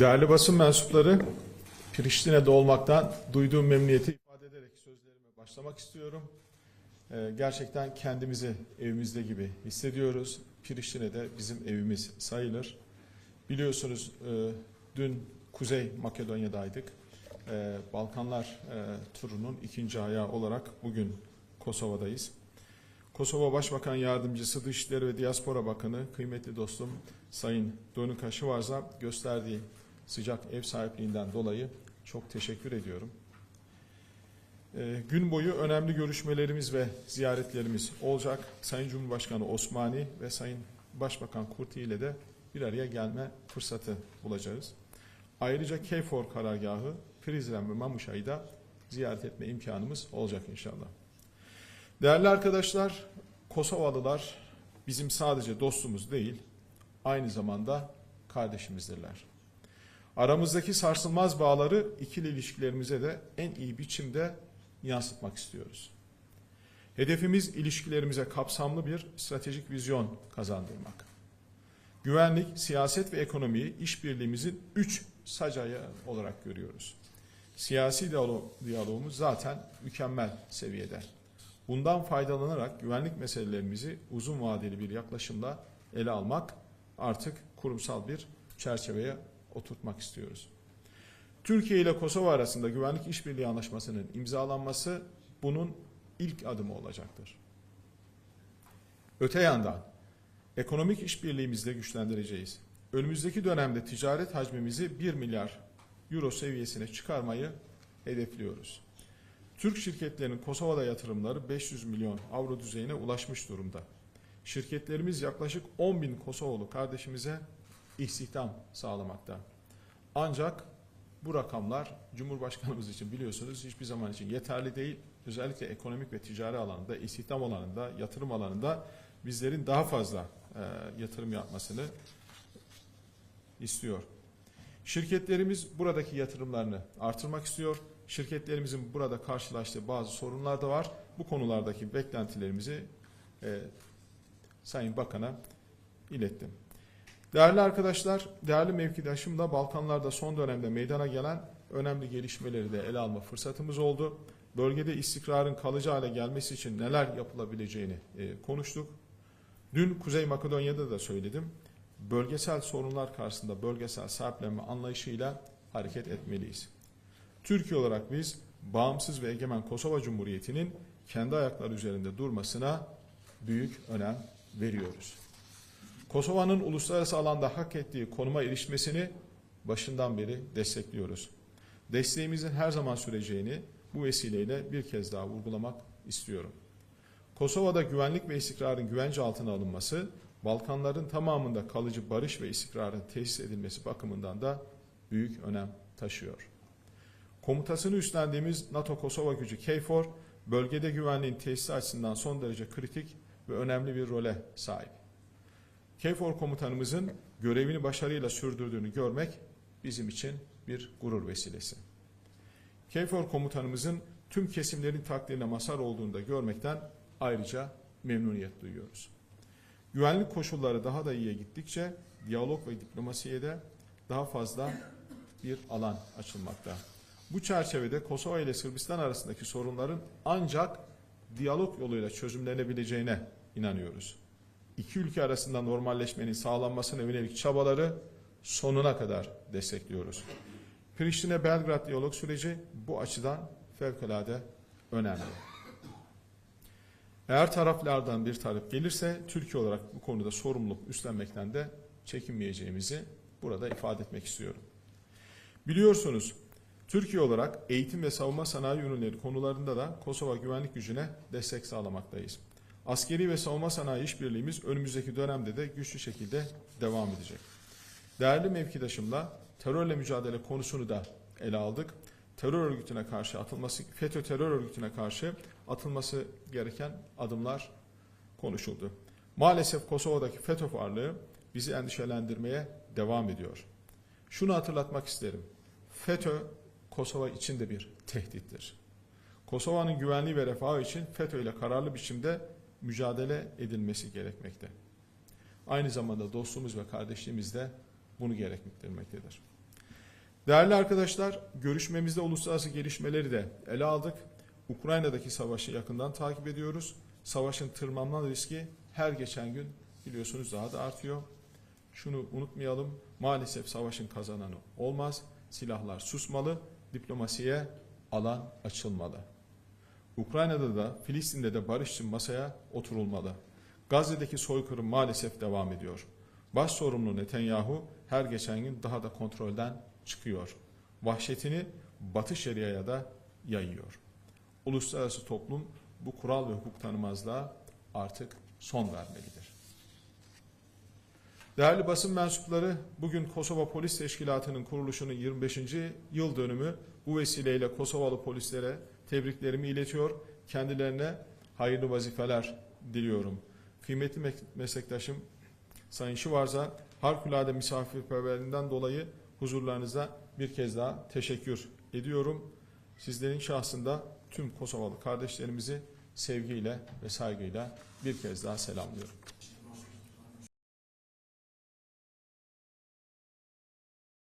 Değerli basın mensupları, Priştine'de olmaktan duyduğum memnuniyeti ifade ederek sözlerime başlamak istiyorum. Ee, gerçekten kendimizi evimizde gibi hissediyoruz. Priştine'de bizim evimiz sayılır. Biliyorsunuz e, dün Kuzey Makedonya'daydık. Ee, Balkanlar e, turunun ikinci ayağı olarak bugün Kosova'dayız. Kosova Başbakan Yardımcısı Dışişleri ve Diaspora Bakanı kıymetli dostum Sayın Donuka Şivarza gösterdiği sıcak ev sahipliğinden dolayı çok teşekkür ediyorum. Ee, gün boyu önemli görüşmelerimiz ve ziyaretlerimiz olacak. Sayın Cumhurbaşkanı Osmani ve Sayın Başbakan Kurti ile de bir araya gelme fırsatı bulacağız. Ayrıca KFOR karargahı, Prizren ve Mamuşa'yı da ziyaret etme imkanımız olacak inşallah. Değerli arkadaşlar, Kosovalılar bizim sadece dostumuz değil, aynı zamanda kardeşimizdirler. Aramızdaki sarsılmaz bağları ikili ilişkilerimize de en iyi biçimde yansıtmak istiyoruz. Hedefimiz ilişkilerimize kapsamlı bir stratejik vizyon kazandırmak. Güvenlik, siyaset ve ekonomiyi işbirliğimizin üç sacaya olarak görüyoruz. Siyasi diyalogumuz zaten mükemmel seviyede. Bundan faydalanarak güvenlik meselelerimizi uzun vadeli bir yaklaşımla ele almak artık kurumsal bir çerçeveye oturtmak istiyoruz. Türkiye ile Kosova arasında güvenlik işbirliği anlaşmasının imzalanması bunun ilk adımı olacaktır. Öte yandan ekonomik işbirliğimizi de güçlendireceğiz. Önümüzdeki dönemde ticaret hacmimizi 1 milyar euro seviyesine çıkarmayı hedefliyoruz. Türk şirketlerinin Kosova'da yatırımları 500 milyon avro düzeyine ulaşmış durumda. Şirketlerimiz yaklaşık 10 bin Kosovalı kardeşimize istihdam sağlamakta. Ancak bu rakamlar Cumhurbaşkanımız için biliyorsunuz hiçbir zaman için yeterli değil. Özellikle ekonomik ve ticari alanında, istihdam alanında, yatırım alanında bizlerin daha fazla e, yatırım yapmasını istiyor. Şirketlerimiz buradaki yatırımlarını artırmak istiyor. Şirketlerimizin burada karşılaştığı bazı sorunlar da var. Bu konulardaki beklentilerimizi e, Sayın Bakan'a ilettim. Değerli arkadaşlar, değerli mevkidaşımla Balkanlarda son dönemde meydana gelen önemli gelişmeleri de ele alma fırsatımız oldu. Bölgede istikrarın kalıcı hale gelmesi için neler yapılabileceğini e, konuştuk. Dün Kuzey Makedonya'da da söyledim. Bölgesel sorunlar karşısında bölgesel sahiplenme anlayışıyla hareket etmeliyiz. Türkiye olarak biz bağımsız ve egemen Kosova Cumhuriyeti'nin kendi ayakları üzerinde durmasına büyük önem veriyoruz. Kosova'nın uluslararası alanda hak ettiği konuma erişmesini başından beri destekliyoruz. Desteğimizin her zaman süreceğini bu vesileyle bir kez daha vurgulamak istiyorum. Kosova'da güvenlik ve istikrarın güvence altına alınması, Balkanların tamamında kalıcı barış ve istikrarın tesis edilmesi bakımından da büyük önem taşıyor. Komutasını üstlendiğimiz NATO Kosova gücü KFOR, bölgede güvenliğin tesisi açısından son derece kritik ve önemli bir role sahip. KFOR komutanımızın görevini başarıyla sürdürdüğünü görmek bizim için bir gurur vesilesi. KFOR komutanımızın tüm kesimlerin takdirine mazhar olduğunu da görmekten ayrıca memnuniyet duyuyoruz. Güvenlik koşulları daha da iyiye gittikçe diyalog ve diplomasiye de daha fazla bir alan açılmakta. Bu çerçevede Kosova ile Sırbistan arasındaki sorunların ancak diyalog yoluyla çözümlenebileceğine inanıyoruz. İki ülke arasında normalleşmenin sağlanmasına yönelik çabaları sonuna kadar destekliyoruz. Priştine-Belgrad diyalog süreci bu açıdan fevkalade önemli. Eğer taraflardan bir talep gelirse Türkiye olarak bu konuda sorumluluk üstlenmekten de çekinmeyeceğimizi burada ifade etmek istiyorum. Biliyorsunuz Türkiye olarak eğitim ve savunma sanayi ürünleri konularında da Kosova güvenlik gücüne destek sağlamaktayız. Askeri ve savunma sanayi işbirliğimiz önümüzdeki dönemde de güçlü şekilde devam edecek. Değerli mevkidaşımla terörle mücadele konusunu da ele aldık. Terör örgütüne karşı atılması, FETÖ terör örgütüne karşı atılması gereken adımlar konuşuldu. Maalesef Kosova'daki FETÖ varlığı bizi endişelendirmeye devam ediyor. Şunu hatırlatmak isterim. FETÖ Kosova için de bir tehdittir. Kosova'nın güvenliği ve refahı için FETÖ ile kararlı biçimde mücadele edilmesi gerekmekte. Aynı zamanda dostluğumuz ve kardeşliğimiz de bunu gerektirmektedir. Değerli arkadaşlar, görüşmemizde uluslararası gelişmeleri de ele aldık. Ukrayna'daki savaşı yakından takip ediyoruz. Savaşın tırmanma riski her geçen gün biliyorsunuz daha da artıyor. Şunu unutmayalım, maalesef savaşın kazananı olmaz. Silahlar susmalı, diplomasiye alan açılmalı. Ukrayna'da da Filistin'de de barış için masaya oturulmalı. Gazze'deki soykırım maalesef devam ediyor. Baş sorumlu Netanyahu her geçen gün daha da kontrolden çıkıyor. Vahşetini Batı Şeria'ya da yayıyor. Uluslararası toplum bu kural ve hukuk tanımazlığa artık son vermelidir. Değerli basın mensupları, bugün Kosova Polis Teşkilatı'nın kuruluşunun 25. yıl dönümü. Bu vesileyle Kosovalı polislere tebriklerimi iletiyor. Kendilerine hayırlı vazifeler diliyorum. Kıymetli me- meslektaşım Sayın Şivarza, harikulade misafirperverliğinden dolayı huzurlarınıza bir kez daha teşekkür ediyorum. Sizlerin şahsında tüm Kosovalı kardeşlerimizi sevgiyle ve saygıyla bir kez daha selamlıyorum.